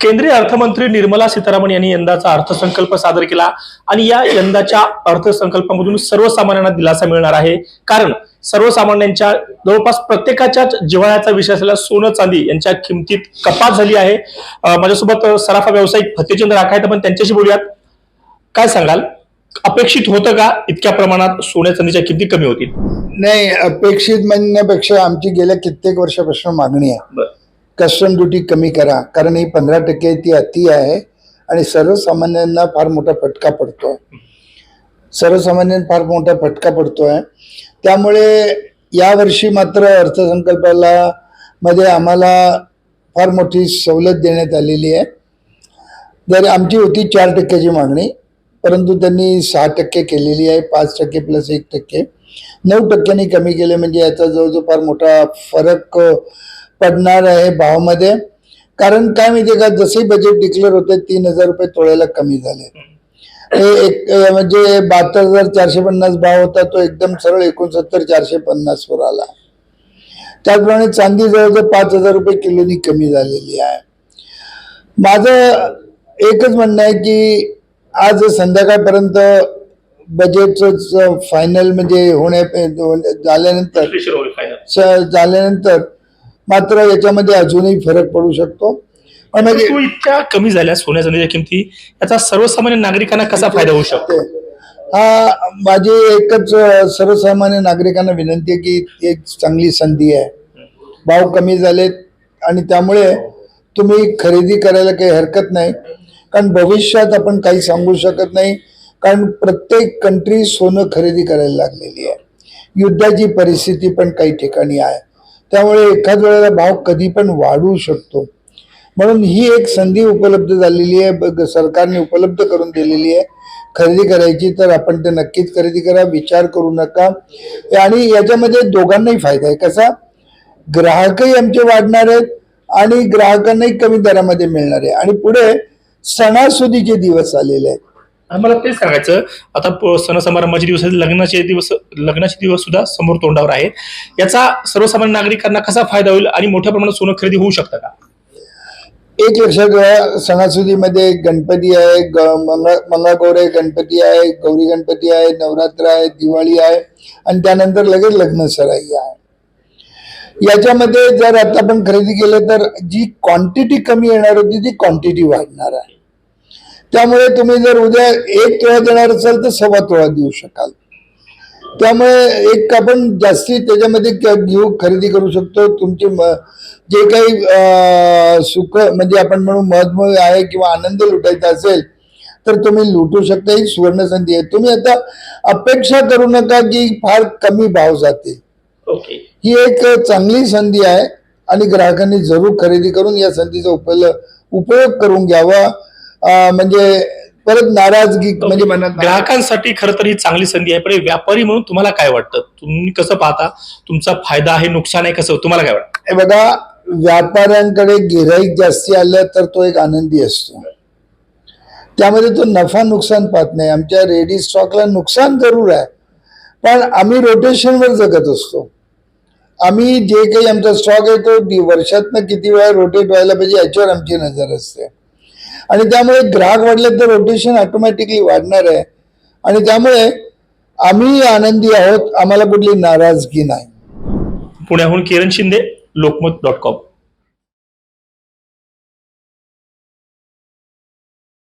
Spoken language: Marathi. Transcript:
केंद्रीय अर्थमंत्री निर्मला सीतारामन यांनी यंदाचा अर्थसंकल्प सादर केला आणि या यंदाच्या अर्थसंकल्पामधून सर्वसामान्यांना दिलासा मिळणार आहे. कारण सर्वसामान्यांच्या जवळपास प्रत्येकाच्या जिव्हाळ्याचा विषय असलेला सोनं चांदी यांच्या किमतीत कपात झाली आहे. माझ्यासोबत सराफा व्यावसायिक फतेचंद राखायत आपण त्यांच्याशी बोलूयात. काय सांगाल? अपेक्षित होतं का इतक्या प्रमाणात सोन्या चांदीच्या किमती कमी होतील? नाही अपेक्षित म्हणण्यापेक्षा आमची गेल्या कित्येक वर्षापासून मागणी आहे. कस्टम ड्युटी कमी करा. कारण ही पंधरा टक्के ती अति आहे आणि सर्वसामान्यांना फार मोठा फटका पडतोय. सर्वसामान्यांना फार मोठा फटका पडतोय. त्यामुळे यावर्षी मात्र अर्थसंकल्पाला मध्ये आम्हाला फार मोठी सवलत देण्यात आलेली आहे. जर आमची होती चार टक्क्याची मागणी परंतु त्यांनी सहा टक्के केलेली आहे पाच टक्के प्लस एक टक्के. नऊ टक्क्यांनी कमी केले म्हणजे याचा जवळजवळ फार मोठा फरक पडणार आहे भावामध्ये. कारण काय माहितीये का जसे बजेट डिक्लेअर होते तीन हजार रुपये तोळ्याला कमी झाले हे एक म्हणजे बहात्तर हजार चारशे पन्नास भाव होता तो एकदम सरळ एकोणसत्तर चारशे पन्नास वर आला. त्याचप्रमाणे चांदी जवळजवळ पाच हजार रुपये किलोनी कमी झालेली आहे. माझं एकच म्हणणं आहे की आज संध्याकाळपर्यंत बजेटचं फायनल म्हणजे होण्या झाल्यानंतर झाल्यानंतर मात्र याच्यामध्ये अजूनही फरक पडू शकतो. म्हणजे इतक्या कमी झाल्या सोन्या चांदीच्या किमती याचा सर्वसामान्य नागरिकांना कसा फायदा होऊ शकतो? हा माझी एकच सर्वसामान्य नागरिकांना विनंती आहे की एक चांगली संधी आहे. भाव कमी झालेत आणि त्यामुळे तुम्ही खरेदी करायला काही हरकत नाही. कारण भविष्यात आपण काही सांगू शकत नाही. कारण प्रत्येक कंट्री सोनं खरेदी करायला लागलेली आहे. युद्धाची परिस्थिती पण काही ठिकाणी आहे. त्यामुळे एखाद वेळेला भाव कधी पण वाढू शकतो. म्हणून ही एक संधी उपलब्ध झालेली आहे ब- सरकारने उपलब्ध करून दिलेली आहे. खरेदी करायची तर आपण ते नक्कीच खरेदी करा विचार करू नका. आणि याच्यामध्ये दोघांनाही फायदा आहे. कसा? ग्राहकही आमचे वाढणार आहेत आणि ग्राहकांनाही कमी दरामध्ये मिळणार आहे. आणि पुढे सणासुदीचे दिवस आलेले आहेत. मला तेच सांगायचं आता सण-समारंभाचे दिवस लग्नाचे दिवस लग्नाचे दिवस सुद्धा समोर तोंडावर आहेत. याचा सर्वसामान्य नागरिकांना कसा फायदा होईल आणि मोठ्या प्रमाणात सोनं खरेदी होऊ शकतं का? एक लक्षात घ्या सणासुदीमध्ये गणपती आहे ग मंगळागौर आहे गणपती आहे गौरी गणपती आहे नवरात्र आहे दिवाळी आहे आणि त्यानंतर लगेच लग्न सराई आहे. याच्यामध्ये जर आता आपण खरेदी केलं तर जी क्वांटिटी कमी येणार होती ती क्वांटिटी वाढणार आहे. त्यामुळे तुम्ही जर उद्या एक तोळा देणार असाल तर सव्वा तोळा देऊ शकाल. त्यामुळे एक आपण जास्ती त्याच्यामध्ये घेऊ खरेदी करू शकतो. तुमची म- जे काही सुख म्हणजे आपण म्हणू महत्त्व आहे किंवा आनंद लुटायचा असेल तर तुम्ही लुटू शकता ही सुवर्ण संधी आहे. तुम्ही आता अपेक्षा करू नका की फार कमी भाव जातील. ओके. ही एक चांगली संधी आहे आणि ग्राहकांनी जरूर खरेदी करून या संधीचा उपयोग उपयोग करून घ्यावा. म्हणजे परत नाराजगी म्हणजे ग्राहकांसाठी खरं तर ही चांगली संधी आहे पण व्यापारी म्हणून तुम्हाला काय वाटतं? तुम्ही कसं पाहता? तुमचा फायदा आहे नुकसान आहे कसं? तुम्हाला काय वाटतं? बघा व्यापाऱ्यांकडे गिराईक जास्ती आलं तर तो एक आनंदी असतो. त्यामध्ये तो नफा नुकसान पाहत नाही. आमच्या रेडी स्टॉकला नुकसान जरूर आहे. पण आम्ही रोटेशनवर जगत असतो. आम्ही जे काही आमचा स्टॉक आहे तो वर्षातनं किती वेळा रोटेट व्हायला पाहिजे याच्यावर आमची नजर असते. आणि त्यामुळे ग्राहक वाढले तर रोटेशन ऑटोमॅटिकली वाढणार आहे. आणि त्यामुळे आम्ही आनंदी आहोत आम्हाला कुठली नाराजगी नाही. पुण्याहून किरण शिंदे लोकमत डॉट कॉम